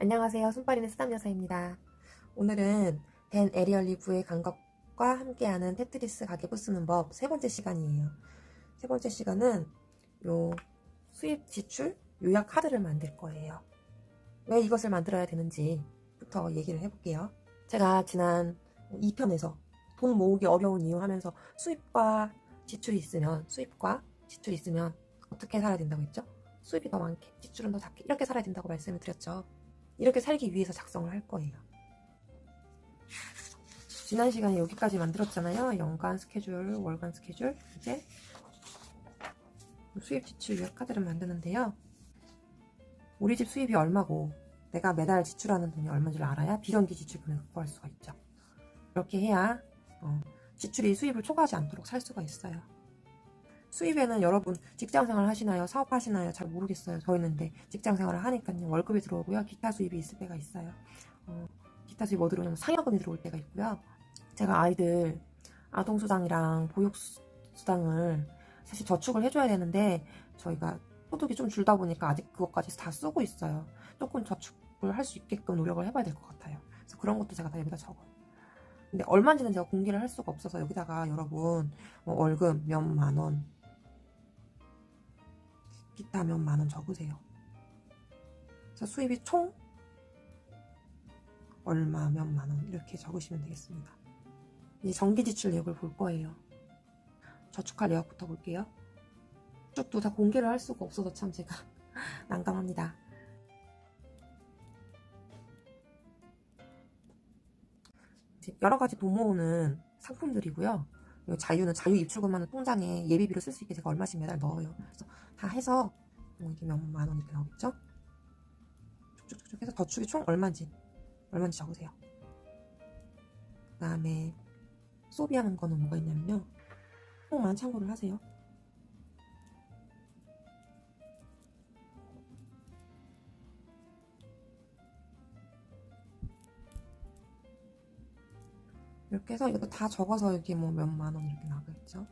안녕하세요. 손빨이는 쓰담 여사입니다. 오늘은 댄 에리얼 리브의 간격과 함께하는 테트리스 가계부 쓰는 법 세 번째 시간이에요. 세 번째 시간은 요 수입 지출 요약 카드를 만들 거예요. 왜 이것을 만들어야 되는지부터 얘기를 해볼게요. 제가 지난 2편에서 돈 모으기 어려운 이유 하면서 수입과 지출이 있으면 수입과 지출이 있으면 어떻게 살아야 된다고 했죠? 수입이 더 많게, 지출은 더 작게 이렇게 살아야 된다고 말씀을 드렸죠. 이렇게 살기 위해서 작성을 할 거예요. 지난 시간에 여기까지 만들었잖아요. 연간 스케줄, 월간 스케줄. 이제 수입 지출 요약 카드를 만드는데요. 우리 집 수입이 얼마고 내가 매달 지출하는 돈이 얼마인지를 알아야 비정기 지출분을 확보할 수가 있죠. 이렇게 해야 어, 지출이 수입을 초과하지 않도록 살 수가 있어요. 수입에는 여러분 직장 생활 하시나요? 사업 하시나요? 잘 모르겠어요. 저희는 근데 직장 생활을 하니까요. 월급이 들어오고요. 기타 수입이 있을 때가 있어요. 어, 기타 수입 뭐 들어오냐면 상여금이 들어올 때가 있고요. 제가 아이들 아동수당이랑 보육수당을 사실 저축을 해줘야 되는데 저희가 소득이 좀 줄다 보니까 아직 그것까지 다 쓰고 있어요. 조금 저축을 할 수 있게끔 노력을 해봐야 될 것 같아요. 그래서 그런 것도 제가 다 여기다 적어요. 근데 얼마인지는 제가 공개를 할 수가 없어서 여기다가 여러분 뭐 월급 몇 만 원, 기타 몇만 원 적으세요. 그래서 수입이 총 얼마 몇 만 원 이렇게 적으시면 되겠습니다. 이제 정기 지출 내역을 볼 거예요. 저축할 내역부터 볼게요. 쭉도 다 공개를 할 수가 없어서 참 제가 난감합니다. 여러 가지 돈 모으는 상품들이고요. 요 자유는 자유 입출금하는 통장에 예비비로 쓸 수 있게 제가 얼마씩 매달 넣어요. 그래서 다 해서 뭐 이게 몇만 원 이렇게 나오겠죠? 쭉쭉쭉 해서 저축이 총 얼마인지 얼마인지 적으세요. 그 다음에 소비하는 거는 뭐가 있냐면요. 꼭만 참고를 하세요. 이렇게 해서 이것도 다 적어서 여기 뭐 몇만 원 이렇게 나가겠죠.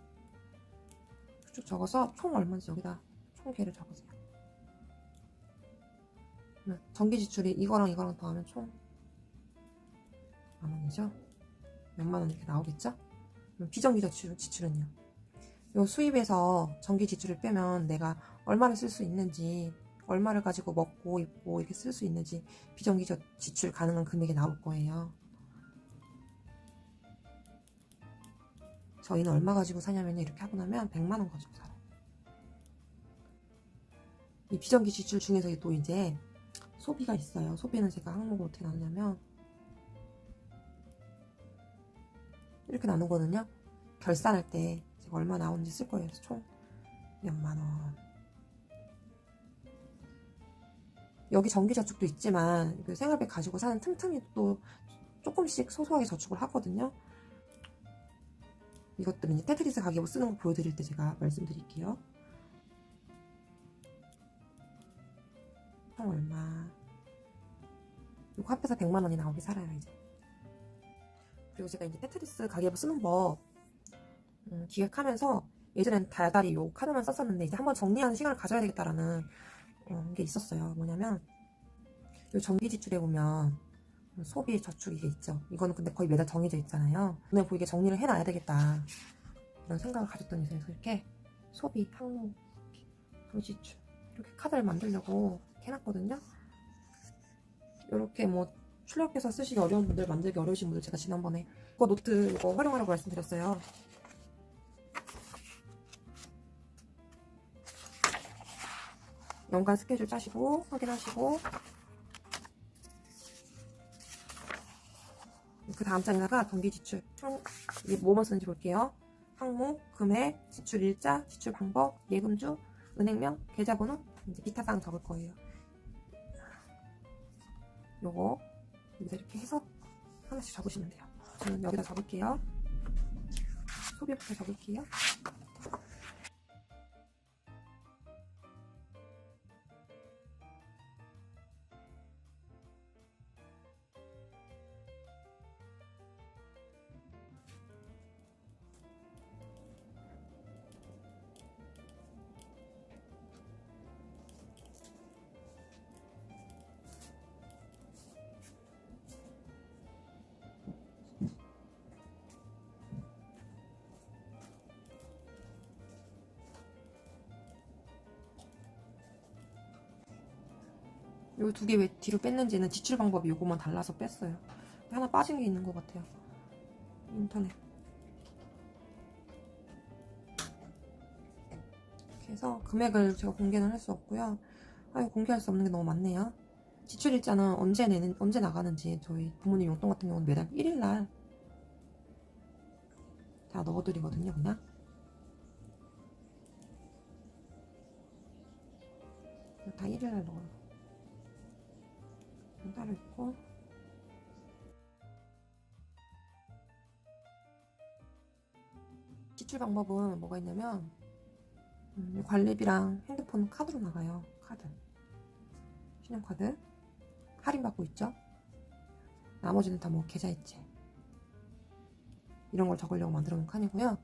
쭉쭉 적어서 총 얼마인지 여기다 총계를 적으세요. 네, 전기 지출이 이거랑 이거랑 더하면 총 만 원이죠. 몇만 원 이렇게 나오겠죠? 비정기 지출, 지출 은요. 요 수입에서 전기 지출을 빼면 내가 얼마를 쓸 수 있는지 얼마를 가지고 먹고 입고 이렇게 쓸 수 있는지 비정기 저- 지출 가능한 금액이 나올 거예요. 저희는 얼마 가지고 사냐면 이렇게 하고 나면 100만 원 가지고 살아요. 이 비정기 지출 중에서 또 이제 소비가 있어요. 소비는 제가 항목을 어떻게 나누냐면 이렇게 나누거든요. 결산할 때 제가 얼마 나오는지 쓸 거예요. 그래서 총 몇만 원. 여기 정기저축도 있지만 그 생활비 가지고 사는 틈틈이 또 조금씩 소소하게 저축을 하거든요. 이것들은 이제 테트리스 가계부 쓰는 거 보여드릴 때 제가 말씀드릴게요. 총 얼마. 이거 합해서 100만 원이 나오게 살아요, 이제. 그리고 제가 이제 테트리스 가계부 쓰는 법 음, 기획하면서 예전엔 달달이 요 카드만 썼었는데 이제 한번 정리하는 시간을 가져야 되겠다라는 어, 게 있었어요. 뭐냐면 요 정기 지출에 보면 소비 저축 이게 있죠. 이거는 근데 거의 매달 정해져 있잖아요. 눈에 보이게 정리를 해놔야 되겠다. 이런 생각을 가졌더니 그래서 이렇게 소비 항목 소비 지출 이렇게 카드를 만들려고 해놨거든요. 이렇게 뭐 출력해서 쓰시기 어려운 분들 만들기 어려우신 분들 제가 지난번에 이거 노트 이거 활용하라고 말씀드렸어요. 연간 스케줄 짜시고 확인하시고 그 다음 장에다가 정기 지출 항, 이게 뭐만 쓰는지 볼게요. 항목, 금액, 지출 일자, 지출 방법, 예금주, 은행명, 계좌번호, 이제 기타 사항 적을 거예요. 요거 여기다 이렇게 해서 하나씩 적으시면 돼요. 저는 여기다 적을게요. 소비부터 적을게요. 요 두 개 왜 뒤로 뺐는지는 지출 방법이 요거만 달라서 뺐어요. 하나 빠진 게 있는 것 같아요. 인터넷. 이렇게 해서 금액을 제가 공개는 할 수 없고요. 아, 공개할 수 없는 게 너무 많네요. 지출 일자는 언제 내는 언제 나가는지 저희 부모님 용돈 같은 경우는 매달 1일 날 다 넣어드리거든요, 그냥. 다 1일 날 넣어요. 따로 있고. 지출 방법은 뭐가 있냐면 음, 관리비랑 핸드폰 카드로 나가요. 카드. 신용카드. 할인받고 있죠. 나머지는 다 뭐 계좌이체. 이런 걸 적으려고 만들어 놓은 칸이고요.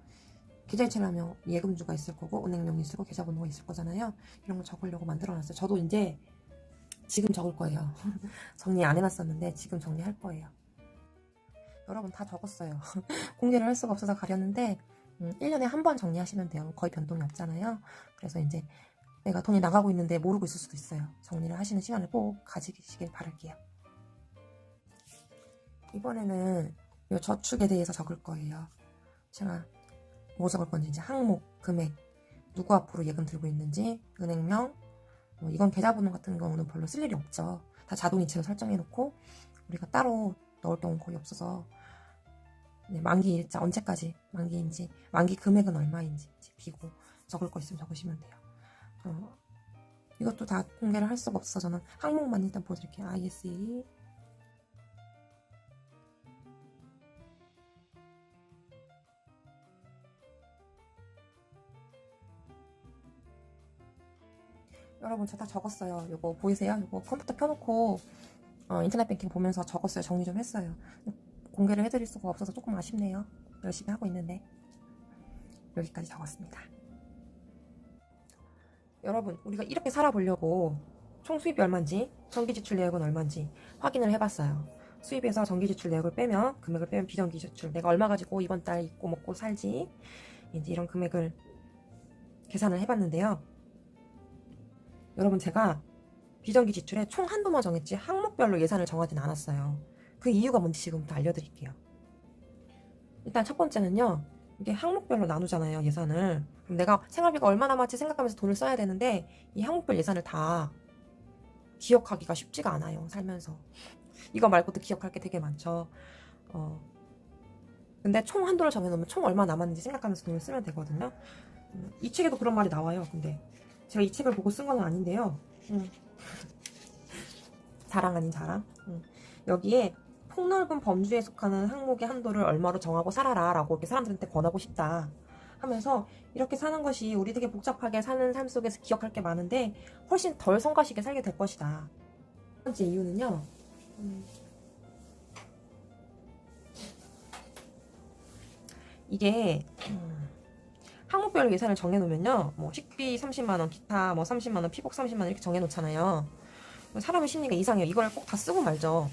계좌이체를 하면 예금주가 있을 거고 은행명이 있을 거고 계좌번호가 있을 거잖아요. 이런 걸 적으려고 만들어 놨어요. 저도 이제 지금 적을 거예요. 정리 안 해놨었는데 지금 정리할 거예요. 여러분 다 적었어요. 공개를 할 수가 없어서 가렸는데 음, 1년에 한 번 정리하시면 돼요. 거의 변동이 없잖아요. 그래서 이제 내가 돈이 나가고 있는데 모르고 있을 수도 있어요. 정리를 하시는 시간을 꼭 가지시길 바랄게요. 이번에는 이 저축에 대해서 적을 거예요. 제가 뭐 적을 건지 이제 항목, 금액, 누구 앞으로 예금 들고 있는지, 은행명, 뭐 이건 계좌번호 같은 경우는 별로 쓸 일이 없죠. 다 자동이체로 설정해놓고 우리가 따로 넣을 경우 거의 없어서 네, 만기 일자 언제까지 만기인지 만기 금액은 얼마인지 비고 적을 거 있으면 적으시면 돼요. 어, 이것도 다 공개를 할 수가 없어 저는 항목만 일단 보여드릴게요. ISE 여러분 저 다 적었어요. 이거 보이세요? 이거 컴퓨터 켜놓고 어, 인터넷 뱅킹 보면서 적었어요. 정리 좀 했어요. 공개를 해드릴 수가 없어서 조금 아쉽네요. 열심히 하고 있는데 여기까지 적었습니다. 여러분 우리가 이렇게 살아보려고 총 수입이 얼마인지 정기 지출 내역은 얼마인지 확인을 해봤어요. 수입에서 정기 지출 내역을 빼면 금액을 빼면 비정기 지출 내가 얼마 가지고 이번 달 입고 먹고 살지 이제 이런 금액을 계산을 해봤는데요. 여러분 제가 비정기 지출에 총 한도만 정했지 항목별로 예산을 정하진 않았어요. 그 이유가 뭔지 지금부터 알려드릴게요. 일단 첫 번째는요. 이게 항목별로 나누잖아요, 예산을. 그럼 내가 생활비가 얼마 남았지 생각하면서 돈을 써야 되는데 이 항목별 예산을 다 기억하기가 쉽지가 않아요, 살면서. 이거 말고도 기억할 게 되게 많죠. 어. 근데 총 한도를 정해놓으면 총 얼마 남았는지 생각하면서 돈을 쓰면 되거든요. 음, 이 책에도 그런 말이 나와요, 근데. 제가 이 책을 보고 쓴 건 아닌데요. 음. 자랑 아닌 자랑. 음. 여기에 폭넓은 범주에 속하는 항목의 한도를 얼마로 정하고 살아라 라고 이렇게 사람들한테 권하고 싶다 하면서 이렇게 사는 것이 우리 되게 복잡하게 사는 삶 속에서 기억할 게 많은데 훨씬 덜 성가시게 살게 될 것이다. 첫 번째 이유는요. 음. 이게 음. 항목별로 예산을 정해놓으면요. 뭐 식비 30만원, 기타 뭐 30만원, 피복 30만원 이렇게 정해놓잖아요. 사람의 심리가 이상해요. 이걸 꼭 다 쓰고 말죠.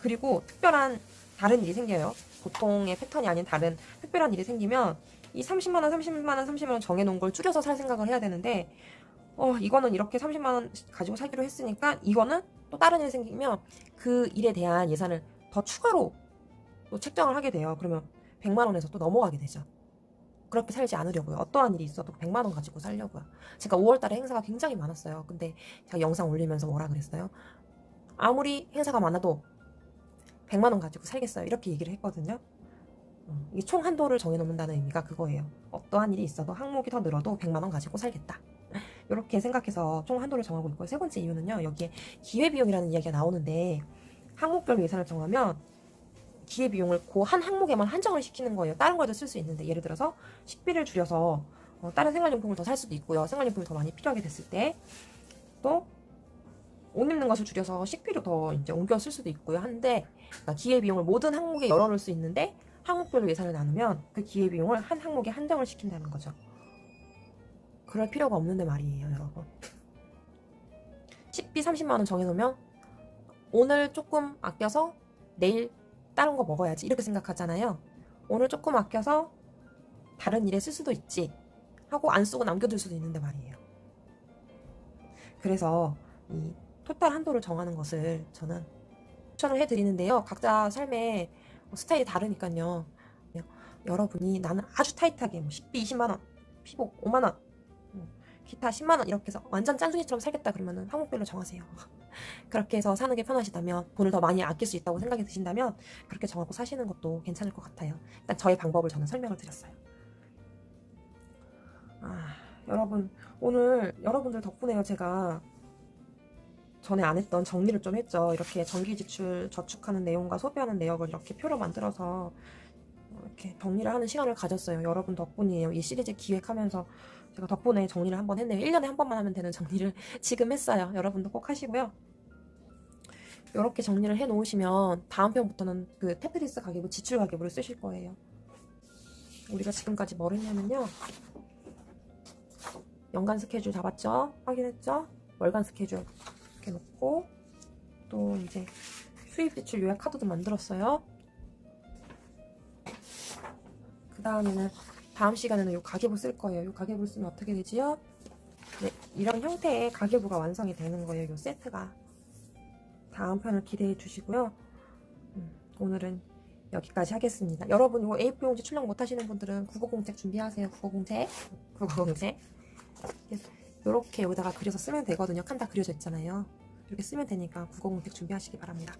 그리고 특별한 다른 일이 생겨요. 보통의 패턴이 아닌 다른 특별한 일이 생기면 이 30만원, 30만원, 30만원 정해놓은 걸 줄여서 살 생각을 해야 되는데 어, 이거는 이렇게 30만원 가지고 살기로 했으니까 이거는 또 다른 일이 생기면 그 일에 대한 예산을 더 추가로 또 책정을 하게 돼요. 그러면 100만원에서 또 넘어가게 되죠. 그렇게 살지 않으려고요. 어떠한 일이 있어도 100만 원 가지고 살려고요. 제가 5월 달에 행사가 굉장히 많았어요. 근데 제가 영상 올리면서 뭐라 그랬어요? 아무리 행사가 많아도 100만 원 가지고 살겠어요. 이렇게 얘기를 했거든요. 음, 이게 총 한도를 정해놓는다는 의미가 그거예요. 어떠한 일이 있어도 항목이 더 늘어도 100만 원 가지고 살겠다. 이렇게 생각해서 총 한도를 정하고 있고요. 세 번째 이유는요. 여기에 기회비용이라는 이야기가 나오는데 항목별로 예산을 정하면 기회비용을 그 한 항목에만 한정을 시키는 거예요. 다른 거에도 쓸 수 있는데 예를 들어서 식비를 줄여서 어, 다른 생활용품을 더 살 수도 있고요. 생활용품이 더 많이 필요하게 됐을 때 또 옷 입는 것을 줄여서 식비로 더 이제 옮겨 쓸 수도 있고요. 한데 그러니까 기회비용을 모든 항목에 열어놓을 수 있는데 항목별로 예산을 나누면 그 기회비용을 한 항목에 한정을 시킨다는 거죠. 그럴 필요가 없는데 말이에요, 여러분. 식비 30만 원 정해놓으면 오늘 조금 아껴서 내일 다른 거 먹어야지 이렇게 생각하잖아요. 오늘 조금 아껴서 다른 일에 쓸 수도 있지 하고 안 쓰고 남겨둘 수도 있는데 말이에요. 그래서 이 토탈 한도를 정하는 것을 저는 추천을 해드리는데요. 각자 삶의 스타일이 다르니까요. 여러분이 나는 아주 타이트하게 뭐 10비 20만 원, 피복 5만 원, 음, 기타 10만 원 이렇게 해서 완전 짠순이처럼 살겠다 그러면은 항목별로 정하세요. 그렇게 해서 사는 게 편하시다면 돈을 더 많이 아낄 수 있다고 생각이 드신다면 그렇게 정하고 사시는 것도 괜찮을 것 같아요. 일단 저의 방법을 저는 설명을 드렸어요. 아, 여러분 오늘 여러분들 덕분에요 제가 전에 안 했던 정리를 좀 했죠. 이렇게 정기 지출 저축하는 내용과 소비하는 내역을 이렇게 표로 만들어서 이렇게 정리를 하는 시간을 가졌어요. 여러분 덕분이에요. 이 시리즈 기획하면서 제가 덕분에 정리를 한 번 했네요. 1년에 한 번만 하면 되는 정리를 지금 했어요. 여러분도 꼭 하시고요. 이렇게 정리를 해 놓으시면 다음 편부터는 그 테트리스 가계부 지출 가계부를 쓰실 거예요. 우리가 지금까지 뭘 했냐면요. 연간 스케줄 잡았죠? 확인했죠? 월간 스케줄 이렇게 놓고 또 이제 수입 지출 요약 카드도 만들었어요. 그 다음에는 다음 시간에는 요 가계부 쓸 거예요. 요 가계부 쓰면 어떻게 되지요? 네, 이런 형태의 가계부가 완성이 되는 거예요. 요 세트가. 다음 편을 기대해 주시고요. 음, 오늘은 여기까지 하겠습니다. 여러분 이거 A4 용지 출력 못 하시는 분들은 국어공책 준비하세요. 국어공책. 국어공책. 이렇게 여기다가 그려서 쓰면 되거든요. 칸 다 그려져 있잖아요. 이렇게 쓰면 되니까 국어공책 준비하시기 바랍니다.